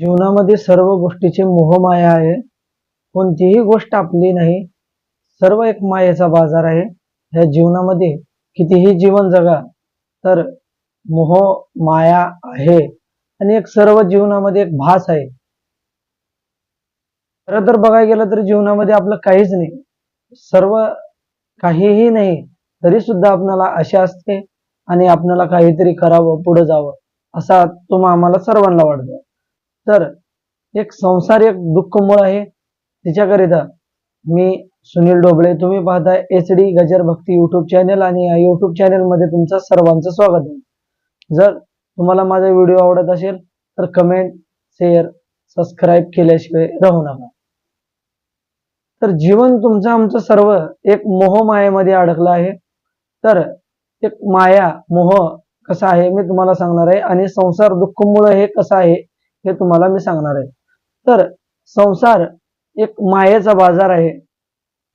जीवनामध्ये सर्व गोष्टीची मोहमाया आहे. कोणतीही गोष्ट आपली नाही. सर्व एक मायेचा बाजार आहे. ह्या जीवनामध्ये कितीही जीवन जगा तर मोह माया आहे. आणि एक सर्व जीवनामध्ये एक भास आहे. खरं तर बघायला गेलं तर जीवनामध्ये आपलं काहीच नाही. सर्व काहीही नाही तरी सुद्धा आपल्याला आशा असते आणि आपल्याला काहीतरी करावं पुढे जावं असा तो आम्हाला सर्वांना वाटतं. तर एक संसार एक दुःखमूळ आहे. तिच्याकरिता मी सुनील डोबळे तुम्ही पाहता एच डी गजर भक्ती युट्यूब चॅनल आणि या युट्यूब चॅनलमध्ये तुमचं सर्वांचं स्वागत आहे. जर तुम्हाला माझा व्हिडिओ आवडत असेल तर कमेंट शेअर सबस्क्राईब केल्याशिवाय राहू नका. तर जीवन तुमचं आमचं सर्व एक मोहमायेमध्ये अडकलं आहे. तर एक माया मोह कसा आहे मी तुम्हाला सांगणार आहे. आणि संसार दुःखमूळ हे कसं आहे हे तुम्हाला मी सांगणार आहे. तर संसार एक मायेचा बाजार आहे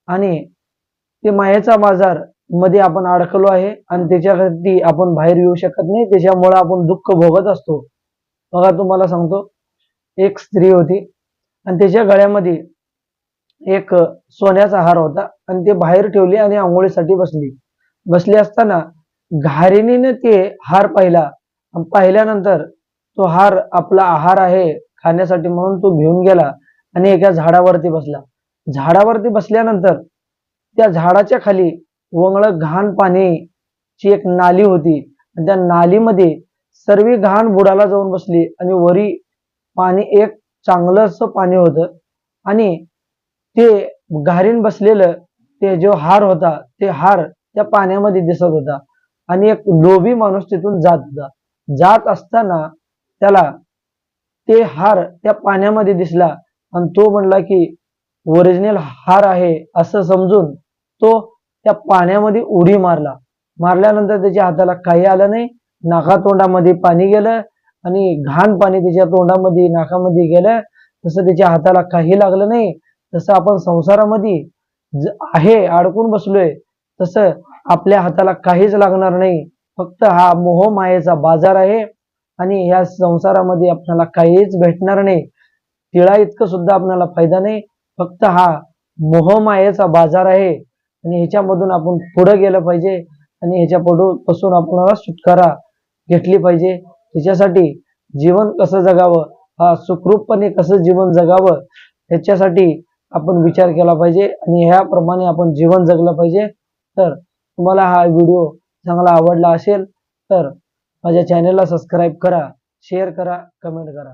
आणि ते मायेचा बाजारमध्ये आपण अडकलो आहे आणि त्याच्यासाठी आपण बाहेर येऊ शकत नाही. त्याच्यामुळे आपण दुःख भोगत असतो. बघा तुम्हाला सांगतो. एक स्त्री होती आणि त्याच्या गळ्यामध्ये एक सोन्याचा हार होता आणि ते बाहेर ठेवली आणि आंघोळीसाठी बसली. बसली असताना घारिणीने ते हार पाहिला. पाहिल्यानंतर तो हार आपला आहार आहे खाण्यासाठी म्हणून तो घेऊन गेला आणि एका झाडावरती बसला. झाडावरती बसल्यानंतर त्या झाडाच्या खाली वंगळ घाण पाण्याची एक नाली होती आणि त्या नालीमध्ये सर्व घाण बुडाला जाऊन बसली आणि वरी पाणी एक चांगलं असं पाणी होतं आणि ते घारीन बसलेलं ते जो हार होता ते हार त्या पाण्यामध्ये दिसत होता आणि एक लोभी माणूस तिथून जात होता. जात असताना त्याला ते हार त्या पाण्यामध्ये दिसला. आणि तो म्हणला की ओरिजिनल हार आहे असं समजून तो त्या पाण्यामध्ये उडी मारला. मारल्यानंतर त्याच्या हाताला काही आलं नाही. नाका तोंडामध्ये पाणी गेलं आणि घाण पाणी त्याच्या तोंडामध्ये नाकामध्ये गेलं. तसं त्याच्या हाताला काही लागलं नाही. तसं आपण संसारामध्ये आहे अडकून बसलोय. तसं आपल्या हाताला काहीच लागणार नाही. फक्त हा मोह मायेचा बाजार आहे. आणि या संसारामध्ये आपल्याला काहीच भेटणार नाही. तिळा इतकं सुद्धा आपल्याला फायदा नाही. फक्त हा मोहमायेचा बाजार आहे. आणि ह्याच्यामधून आपण पुढे गेलं पाहिजे. आणि ह्याच्या पुढं पासून आपल्याला सुटकारा घेतली पाहिजे. त्याच्यासाठी जीवन कसं जगावं? हा सुखरूपपणे कसं जीवन जगावं? ह्याच्यासाठी आपण विचार केला पाहिजे. आणि ह्याप्रमाणे आपण जीवन जगलं पाहिजे. तर तुम्हाला हा व्हिडिओ चांगला आवडला असेल तर माझ्या चॅनलला सबस्क्राईब करा शेअर करा कमेंट करा.